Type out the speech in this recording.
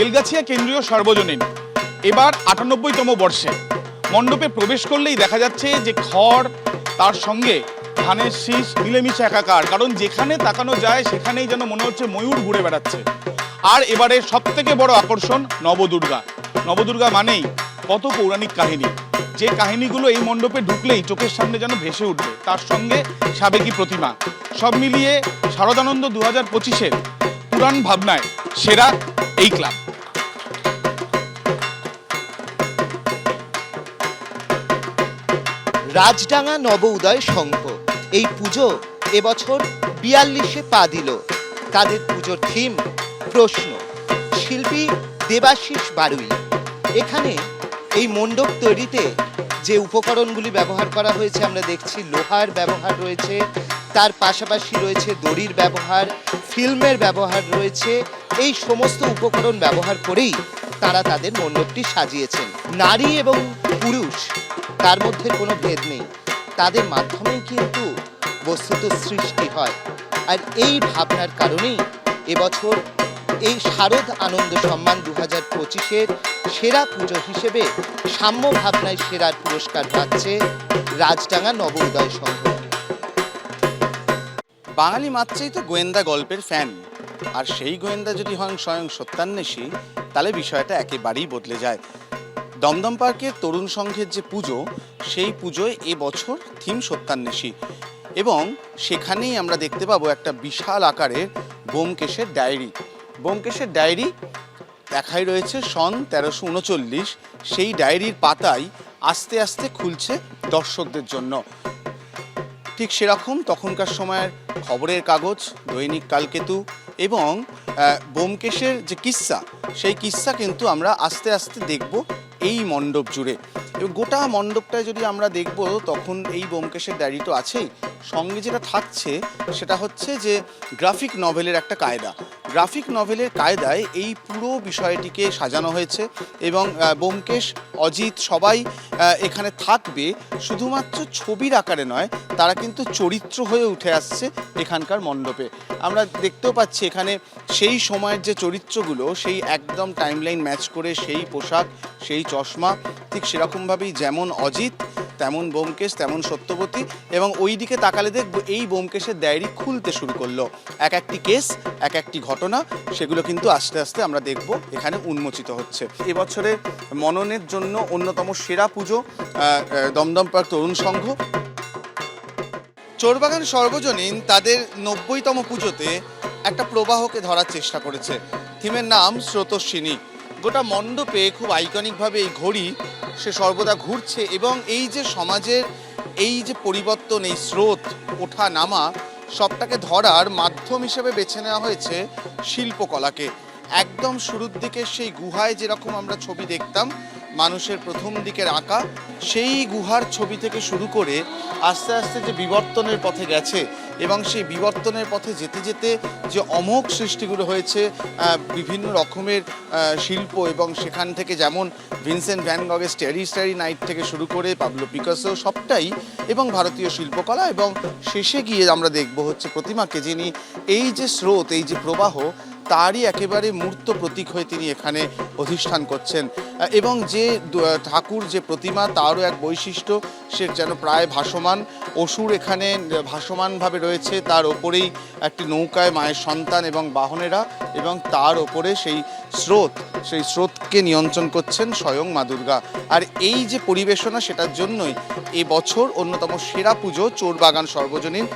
বেলগাছিয়া কেন্দ্রীয় সর্বজনীন। এবার আটানব্বইতম বর্ষে। মণ্ডপে প্রবেশ করলেই দেখা যাচ্ছে যে খড়, তার সঙ্গে ধানের শীষ মিলেমিশে একাকার। কারণ যেখানে তাকানো যায়, সেখানেই যেন মনে হচ্ছে ময়ূর ঘুরে বেড়াচ্ছে। আর এবারে সব থেকে বড় আকর্ষণ নবদুর্গা। নবদুর্গা মানেই কত পৌরাণিক কাহিনী। যে কাহিনীগুলো এই মণ্ডপে ঢুকলেই চোখের সামনে যেন ভেসে উঠবে, তার সঙ্গে সাবেকি প্রতিমা। সব মিলিয়ে শারদানন্দ দু হাজার পঁচিশের পুরাণ ভাবনায় সেরা এই ক্লাব। রাজডাঙ্গা নব উদয় সংঘ এই পুজো এবছর বিয়াল্লিশে পা দিল। তাদের পুজোর থিম প্রশ্ন। শিল্পী দেবাশিস বারুই। এখানে এই মণ্ডপ তৈরিতে যে উপকরণগুলি ব্যবহার করা হয়েছে, আমরা দেখছি লোহার ব্যবহার রয়েছে, তার পাশাপাশি রয়েছে দড়ির ব্যবহার, ফিল্মের ব্যবহার রয়েছে। এই সমস্ত উপকরণ ব্যবহার করেই তারা তাদের মণ্ডপটি সাজিয়েছেন। নারী এবং পুরুষ, তার মধ্যে কোনো ভেদ নেই। তাদের মাধ্যমেই কিন্তু বস্তুত সৃষ্টি হয়। আর এই ভাবনার কারণেই এবছর এই শারদ আনন্দ সম্মান দু হাজার পঁচিশের সেরা পুজো হিসেবে সাম্য ভাবনায় সেরার পুরস্কার পাচ্ছে রাজডাঙ্গা নব উদয় সংঘ। বাঙালি মাত্রেই তো গোয়েন্দা গল্পের ফ্যান আর সেই গোয়েন্দা যদি হন স্বয়ং সত্যান্বেষী, তাহলে বিষয়টা একেবারেই বদলে যায়। দমদম পার্কের তরুণ সংঘের যে পুজো সেই পুজোয় এবছর থিম সত্যান্বেষী। এবং সেখানেই আমরা দেখতে পাবো একটা বিশাল আকারের বোমকেশের ডায়েরি। বোমকেশের ডায়েরি দেখাই রয়েছে সন তেরোশো উনচল্লিশ। সেই ডায়েরির পাতাই আস্তে আস্তে খুলছে দর্শকদের জন্য। ঠিক সেরকম তখনকার সময়ের খবরের কাগজ দৈনিক কালকেতু এবং আহ, ব্যোমকেশের যে কিস্সা সেই কিস্সা কিন্তু আমরা আস্তে আস্তে দেখব এই মণ্ডপ জুড়ে। এবং গোটা মণ্ডপটায় যদি আমরা দেখব, তখন এই ব্যোমকেশের ডায়েরি তো আছেই। সঙ্গে যেটা থাকছে, সেটা হচ্ছে যে গ্রাফিক নভেলের একটা কায়দা। গ্রাফিক নভেলের কায়দায় এই পুরো বিষয়টিকে সাজানো হয়েছে এবং ব্যোমকেশ, অজিত সবাই এখানে থাকবে। শুধুমাত্র ছবির আকারে নয়, তারা কিন্তু চরিত্র হয়ে উঠে আসছে এখানকার মণ্ডপে। আমরা দেখতেও পাচ্ছি এখানে সেই সময়ের যে চরিত্রগুলো, সেই একদম টাইমলাইন ম্যাচ করে সেই পোশাক সেই চশমা ঠিক সেরকমভাবেই যেমন অজিত, তেমন বোমকেশ, তেমন সত্যবতী এবং ওই দিকে তাকালে দেখব এই বোমকেশের ডায়েরি খুলতে শুরু করল। এক একটি কেস, এক একটি ঘটনা, সেগুলো কিন্তু আস্তে আস্তে আমরা দেখব, এখানে উন্মোচিত হচ্ছে। এবছরের মননের জন্য অন্যতম সেরা পুজো দমদম তরুণ সংঘ। চোরবাগান সর্বজনীন তাদের নব্বইতম পুজোতে একটা প্রবাহকে ধরার চেষ্টা করেছে। থিমের নাম স্রোতস্বিনী। গোটা মণ্ডপে খুব আইকনিকভাবে এই ঘড়ি সে সর্বদা ঘুরছে এবং এই যে সমাজের এই যে পরিবর্তন, এই স্রোত ওঠা নামা সবটাকে ধরার মাধ্যম হিসেবে বেছে নেওয়া হয়েছে শিল্পকলাকে। একদম শুরুর দিকে সেই গুহায় যেরকম আমরা ছবি দেখতাম মানুষের প্রথম দিকের আঁকা, সেই গুহার ছবি থেকে শুরু করে আস্তে আস্তে যে বিবর্তনের পথে গেছে এবং সেই বিবর্তনের পথে যেতে যেতে যে অমোঘ সৃষ্টিগুলো হয়েছে বিভিন্ন রকমের শিল্প এবং সেখান থেকে যেমন ভিনসেন্ট ভ্যান গগের স্টেরি স্টারি নাইট থেকে শুরু করে পাবলো পিকাসো সবটাই এবং ভারতীয় শিল্পকলা এবং শেষে গিয়ে আমরা দেখব হচ্ছে প্রতিমাকে যিনি এই যে স্রোত, এই যে প্রবাহ তারই একেবারে মূর্ত প্রতীক হয়ে তিনি এখানে অধিষ্ঠান করছেন। এবং যে ঠাকুর যে প্রতিমা, তারও এক বৈশিষ্ট্য, সে যেন প্রায় ভাসমান। অসুর এখানে ভাসমানভাবে রয়েছে, তার ওপরেই একটি নৌকায় মায়ের সন্তান এবং বাহনেরা, এবং তার ওপরে সেই স্রোত, সেই স্রোতকে নিয়ন্ত্রণ করছেন স্বয়ং মা দুর্গা। আর এই যে পরিবেশনা, সেটার জন্যই এবছর অন্যতম সেরা পুজো চোরবাগান সর্বজনীন।